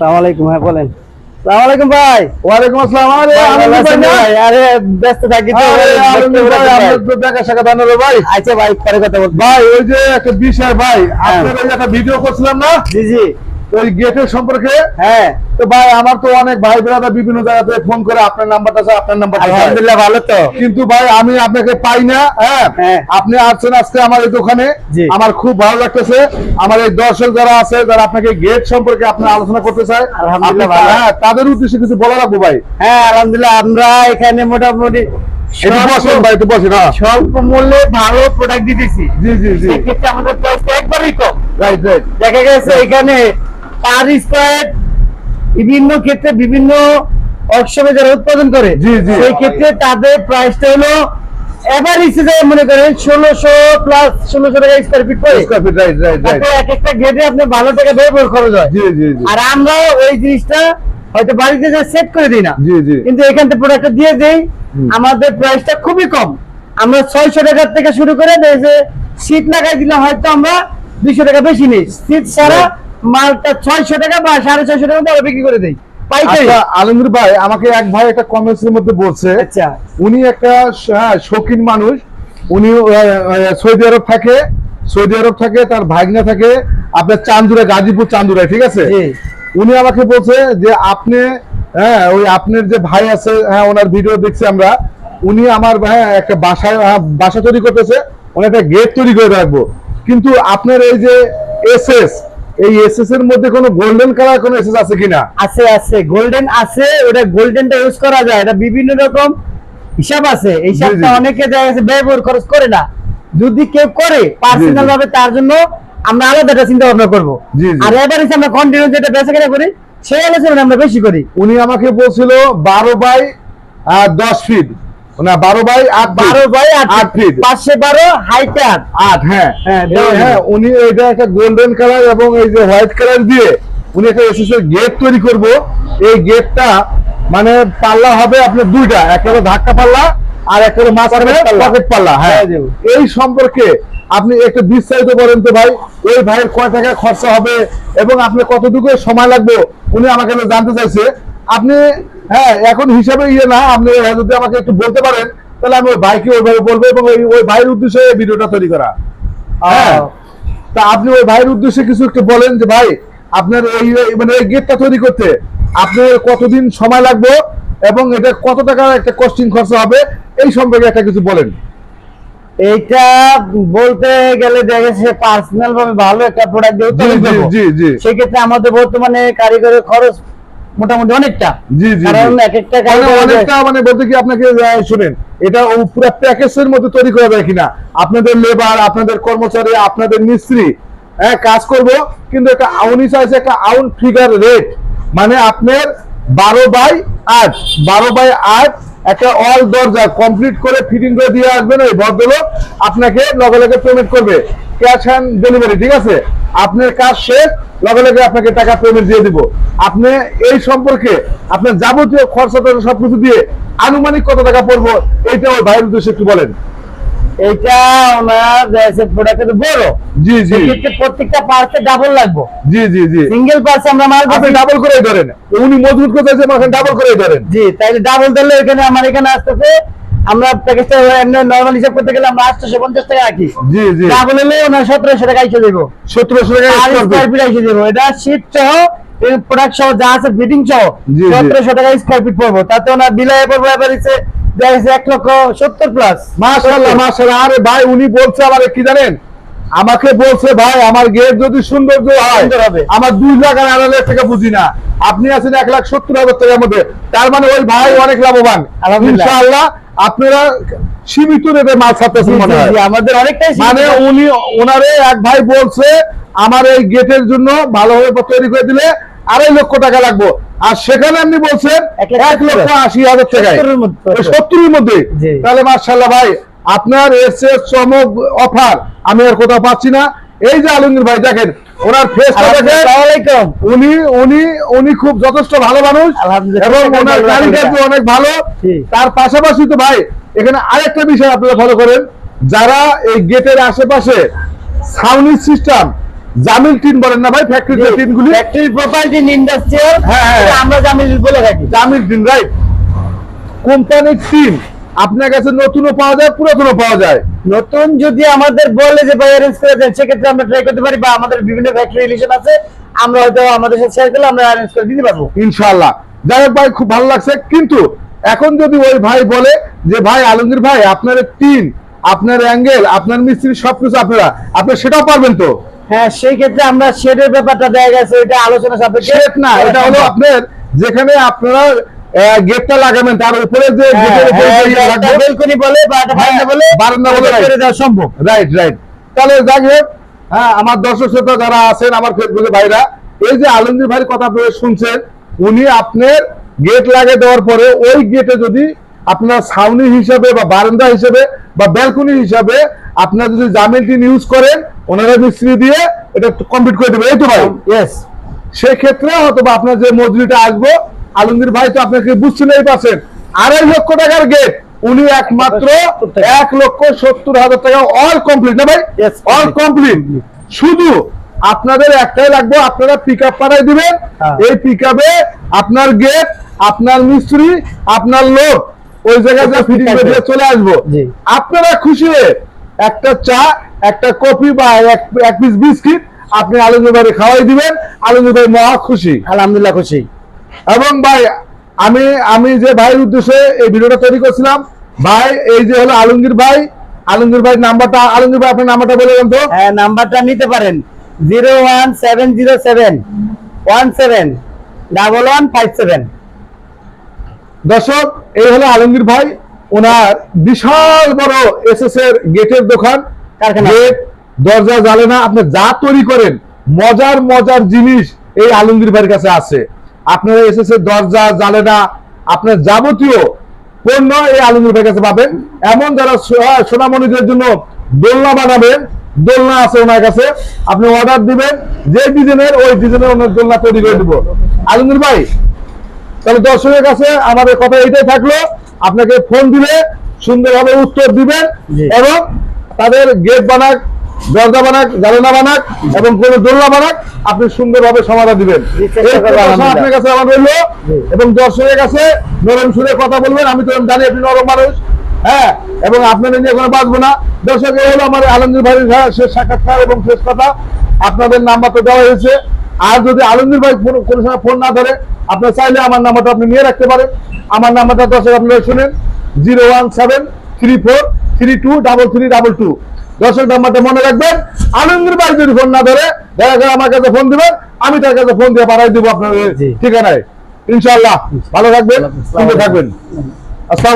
সালাম আলাইকুম হ্যাঁ বলেন। সালাম আলাইকুম ভাই। ওয়ালাইকুম আসসালাম। আরে ভাই? আরে ব্যস্ত থাকি তো দেখা সাক্ষাৎ আনলো ভাই। আচ্ছা ভাই পরে কথা বল ভাই ওই যে একটা বিষয় ভাই হ্যাঁ। আপনার একটা ভিডিও করছিলাম না? জি জি। ওই গেটের সম্পর্কে? হ্যাঁ। তো ভাই আমার তো অনেক ভাই ব্রাদার বিভিন্ন জায়গাতে ফোন করে আপনার নাম্বারটা চাই আপনার নাম্বারটা চাই। আলহামদুলিল্লাহ ভালো তো। কিন্তু ভাই আমি আপনাকে পাই না হ্যাঁ? হ্যাঁ। আপনি আসছেন আজকে আমার এই দোকানে। আমার খুব ভালো লাগতেছে। আমার এই দর্শক যারা আছে যারা আপনাকে গেট সম্পর্কে আপনি আলোচনা করতে চায় আলহামদুলিল্লাহ হ্যাঁ তাদের উদ্দেশ্যে কিছু বলা রাখব ভাই? হ্যাঁ আলহামদুলিল্লাহ আমরা এখানে মোটামুটি স্বল্প- হ্যাঁ। স্বল্প মূল্যে ভালো প্রোডাক্ট দিতেছি। জি জি জি। আমাদের প্রাইসটা একবারই কম। রাইট রাইট দেখা গেছে এখানে পার স্কোয়ার বিভিন্ন ক্ষেত্রে বিভিন্ন ওয়ার্কশপে যারা উৎপাদন করে। সেই ক্ষেত্রে তাদের প্রাইসটা হলো এভারেজ হিসেবে মনে করেন ষোলোশো প্লাস ষোলোশো টাকা স্কোয়ার ফিট পড়ে এক একটা গেটে আপনি ভালো টাকা ব্যবহার খরচ হয়। আর আমরা ওই জিনিসটা হয়তো বাড়িতে যা সেট করে দিই না। কিন্তু এখান থেকে প্রোডাক্টটা দিয়ে দেই আমাদের প্রাইসটা খুবই কম। আমরা ছয়শো টাকার থেকে শুরু করে দেই যে শীত লাগাই দিলে হয়তো আমরা দুইশো টাকা বেশি নিই। শীত ছাড়া মালটা ছয়শো টাকা বা সাড়ে ছয়শো টাকা আমরা বিক্রি করে দেই। পাইকারি। আচ্ছা আলমগীর ভাই আমাকে এক ভাই একটা কমেন্টস এর মধ্যে বলছে আচ্ছা। উনি একটা হ্যাঁ, শৌখিন মানুষ। উনি সৌদি আরব থাকে সৌদি আরব থাকে তার ভাগনা থাকে আপনার চান্দুরা গাজীপুর চান্দুরা ঠিক আছে? উনি আমাকে বলছে যে আপনি হ্যাঁ ওই আপনার যে ভাই আছে হ্যাঁ ওনার ভিডিও দেখছি আমরা উনি আমার হ্যাঁ একটা বাসায় হ্যাঁ, বাসা তৈরি করতেছে উনি একটা গেট তৈরি করে রাখব। কিন্তু আপনার এই যে এসএস এই এসএস এর মধ্যে কোনো গোল্ডেন কালার কোনো এসএস আছে কিনা? আছে আছে। গোল্ডেন আছে ওটা গোল্ডেনটা ইউজ করা যায়। এটা বিভিন্ন রকম হিসাব আছে। এই হিসাবটা অনেকে দেখা গেছে ব্যবহার খরচ করে না। যদি কেউ করে পার্সোনাল ভাবে তার জন্য আমরা আলাদা একটা চিন্তা ভাবনা করব। আর এবার আমরা কন্টিনিউ যেটা বেচা কেনা করি সেই আলোচনা আমরা বেশি করি। উনি আমাকে বলছিল বারো বাই দশ ফিট না বারো বাই আট বারো বাই আট ফিট পাঁচশো বারো হাইটে আট। আট হ্যাঁ। হ্যাঁ, হ্যাঁ উনি এটা একটা গোল্ডেন কালার এবং এই যে হোয়াইট কালার দিয়ে উনি একটা এসএস গেট তৈরি করব। এই গেটটা মানে পাল্লা হবে আপনার দুইটা একটা হলো ধাক্কা পাল্লা আর একটা হলো পাল্লা। পকেট পাল্লা হ্যাঁ। এই সম্পর্কে আপনি একটু বিস্তারিত বলেন তো ভাই ওই ভাইয়ের কয় টাকা খরচা হবে এবং আপনার কতটুকু সময় লাগবে? উনি আমাকে জানতে চাইছে। আপনি হ্যাঁ এখন হিসাবে ইয়ে না আপনি যদি আমাকে একটু বলতে পারেন তাহলে আমি ওই ভাইকে ওইভাবে বলব এবং ওই ওই ভাইয়ের উদ্দেশ্যে এই ভিডিওটা তৈরি করা। হ্যাঁ তা আপনি ওই ভাইয়ের উদ্দেশ্যে কিছু একটু বলেন যে ভাই আপনার এই মানে এই গেটটা তৈরি করতে আপনার কতদিন সময় লাগবে এবং এটা কত টাকার একটা কস্টিং খরচা হবে? এই সম্পর্কে একটা কিছু বলেন। এইটা বলতে গেলে দেখা গেছে পার্সোনাল ভাবে ভালো একটা প্রোডাক্ট দিয়ে করব। সেক্ষেত্রে আমাদের বর্তমানে কারিগরের খরচ মোটামুটি অনেকটা। জি জি কারণ এক একটা মানে অনেকটা মানে বলতে কি আপনাকে শুনেন এটা পুরো প্যাকেজের মধ্যে তৈরি করা যায় কিনা। আপনাদের লেবার আপনাদের কর্মচারী আপনাদের মিস্ত্রি হ্যাঁ কাজ করব কিন্তু একটা আউনি চাইছে একটা আউন ফিগার রেট মানে আপনার বারো বাই আট বারো বাই আট একটা অল দরজা কমপ্লিট করে ফিটিং করে দিয়ে আসবেন ওই ভদ্রলোক। আপনাকে লগে লগে পেমেন্ট করবে। ক্যাশ অ্যান্ড ডেলিভারি ঠিক আছে? আপনার কাজ শেষ লগে লগে আপনাকে টাকা পেমেন্ট দিয়ে দিব। আপনি এই সম্পর্কে আপনার যাবতীয় খরচা সবকিছু দিয়ে আনুমানিক কত টাকা পড়ব এইটা ওই ভাইয়ের উদ্দেশ্যে একটু বলেন। এইটা ওনার প্রোডাক্ট বড়। জি জি। প্রত্যেকটা পার্টে ডাবল লাগবে। জি জি জি। সিঙ্গেল পার্টে আমরা মাল আপনি ডাবল করে ধরেন। উনি মজবুত করতে চাইছে ডাবল করে ধরেন। জি তাইলে ডাবল দিলে এখানে আমার এখানে আসতেছে আমরা প্যাকেজটা নর্মাল হিসাব করতে গেলে আমরা আটশো পঞ্চাশ টাকা রাখি। জি জি। ওনার সতেরোশো টাকা এসে দেবো। টাকা স্কোয়ার। ফিট এসে দেবো। এটা শীত সহ প্রোডাক্ট সহ যা আছে ফিটিং সহ জি, জি। সতেরোশো টাকা স্কোয়ার ফিট পড়ব। তাতে ওনার পড়ব এবার এক লক্ষ সত্তর প্লাস মাশাআল্লাহ মাশাআল্লাহ। আরে ভাই উনি বলছে কি জানেন? আমাকে বলছে ভাই আমার গেট যদি সৌন্দর্য হয় সুন্দর হবে। আমার দুই লাখ আর আড়াই লাখ টাকা বুঝি না। আপনি আছেন এক লাখ সত্তর হাজার টাকার মধ্যে। তার মানে ওই ভাই অনেক লাভবান। ইনশাআল্লাহ আপনারা সীমিত রেটে মাল ছাড়তেছেন মনে হয়। আমাদের অনেকটাই মানে উনি ওনারে এক ভাই বলছে আমার এই গেটের জন্য ভালোভাবে তৈরি করে দিলে আড়াই লক্ষ টাকা লাগবে। আর সেখানে আপনি বলছেন এক লক্ষ আশি হাজার টাকায়। সত্তরের মধ্যে। তাহলে মার্শাল্লাহ ভাই আপনার এসে চমক অফার আমি আর কোথাও পাচ্ছি না। এই যে আলমগীর ভাই দেখেন ওনার ফেসটা দেখেন আসসালামু আলাইকুম। উনি উনি উনি খুব যথেষ্ট ভালো মানুষ এবং ওনার কারিগর অনেক ভালো। তার পাশাপাশি তো ভাই এখানে আরেকটা বিষয় আপনারা ফলো করেন যারা এই গেটের আশেপাশে সাউন্ড সিস্টেম জামিল টিন বলেন না ভাই ফ্যাক্টরি টিন গুলি ফ্যাক্টরি প্রপার্টি ইন্ডাস্ট্রিয়াল হ্যাঁ, হ্যাঁ। আমরা জামিল বলে থাকি। জামিল টিন রাইট কোম্পানির টিন আপনার কাছে নতুনও পাওয়া যায় পুরাতনও পাওয়া যায়? নতুন যদি আমাদের বলে যে ভাই অ্যারেঞ্জ করে দেন সেক্ষেত্রে আমরা ট্রাই করতে পারি বা আমাদের বিভিন্ন ফ্যাক্টরি রিলেশন আছে। আমরা হয়তো আমাদের সাথে শেয়ার করলে আমরা অ্যারেঞ্জ করে দিতে পারব। ইনশাআল্লাহ। যাই হোক ভাই খুব ভালো লাগছে। কিন্তু এখন যদি ওই ভাই বলে যে ভাই আলমগীর ভাই আপনার টিন আপনার অ্যাঙ্গেল আপনার মিস্ত্রি সবকিছু আপনারা আপনি সেটাও পারবেন তো? হ্যাঁ সেই ক্ষেত্রে আমরা শেডের ব্যাপারটা দেখা গেছে এটা আলোচনা সাপেক্ষে। না এটা হলো আপনার যেখানে আপনারা গেটটা লাগাবেন তার উপরে যে হ্যাঁ, গেটের উপরে যে লাগবে, বেলকনি বলে বা একটা বারান্দা বলে বারান্দা বলে, করে দেওয়া সম্ভব। Right right. তাহলে যাই হোক হ্যাঁ আমার দর্শক শ্রোতা যারা আছেন আমার ফেসবুকে ভাইরা এই যে আলমগীর ভাইয়ের কথা আপনারা শুনছেন উনি আপনার গেট লাগিয়ে দেওয়ার পরে ওই গেটে যদি আপনার ছাউনি হিসাবে বা বারান্দা হিসাবে বা ব্যালকনি হিসাবে আপনার যদি জামিলটিন ইউজ করেন ওনারা মিস্ত্রি দিয়ে এটা কমপ্লিট করে দেবে। এই তো ভাই? ইয়েস সেক্ষেত্রে হয়তো বা আপনার যে মজুরিটা আসব আলমগীর ভাই তো আপনাকে বুঝতেই পারছেন আড়াই লক্ষ টাকার গেট উনি একমাত্র এক লক্ষ সত্তর হাজার টাকা অল কমপ্লিট না ভাই? অল কমপ্লিট শুধু আপনাদের একটাই লাগবে আপনারা পিক আপ পাঠাই দিবেন। হ্যাঁ। এই পিক আপনার গেট আপনার মিস্ত্রি আপনার লোক ওই জায়গায় যা ফিটিং করে চলে আসব। আপনারা খুশি? হয়ে একটা চা একটা কফি বা এক পিস বিস্কিট আপনি ভাই খাওয়াই দিবেন। আলমগীর ভাই মহা খুশি। আলহামদুলিল্লাহ খুশি। এবং ভাই আমি আমি যে ভাইয়ের উদ্দেশ্যে এই ভিডিওটা তৈরি করছিলাম ভাই এই যে হলো আলমগীর ভাই আলমগীর ভাই নাম্বারটা আলমগীর ভাই আপনার নাম্বারটা বলে দেন তো। হ্যাঁ নাম্বারটা নিতে পারেন। Zero one seven zero seven one seven double one five seven. দর্শক এই হলো আলমগীর ভাই ওনার বিশাল বড় এস এস এর গেটের দোকান। গেট দরজা জ্বালে না আপনি যা তৈরি করেন মজার মজার জিনিস এই আলমগীর ভাইয়ের কাছে আছে। আপনারা এর দরজা জ্বালে না আপনার যাবতীয় পণ্য এই আলমগীর ভাইয়ের কাছে পাবেন। এমন যারা সোনামণিদের জন্য দোলনা বানাবেন দোলনা আছে ওনার কাছে আপনি অর্ডার দিবেন যে ডিজাইনের ওই ডিজাইনের ওনার দোলনা তৈরি করে দিব। আলমগীর ভাই তাহলে দর্শকের কাছে আমাদের কথা এইটাই থাকল। আপনাকে ফোন দিলে সুন্দরভাবে উত্তর দিবেন এবং তাদের গেট বানাক দরজা বানাক জানালা বানাক এবং কোন দোলনা বানাক আপনি সুন্দরভাবে সমাধান দিবেন। আপনার কাছে আমার রইল। এবং দর্শকের কাছে নরম সুরে কথা বলবেন আমি তো জানি আপনি নরম মানুষ হ্যাঁ? এবং আপনাদের নিয়ে কোনো বাঁচবো না। দর্শক হলো আমার আলমগীর ভাইয়ের শেষ সাক্ষাৎকার এবং শেষ কথা। আপনাদের নাম্বার তো দেওয়া হয়েছে। আর যদি আলমগীর ভাই কোনো সময় ফোন না ধরে আপনার চাইলে আমার নাম্বারটা আপনি নিয়ে রাখতে পারেন। আমার নাম্বারটা দর্শক আপনারা শুনেন। Zero one seven three four three two double three double two. দর্শক নাম্বারটা মনে রাখবেন। আনন্দের বাড়ি যদি ফোন না ধরে দেখা করে আমার কাছে ফোন দিবেন আমি তার কাছে ফোন দিয়ে পাঠাই দিব আপনার ঠিকানায়। ইনশাল্লাহ ভালো থাকবেন সুন্দর থাকবেন। আসসালাম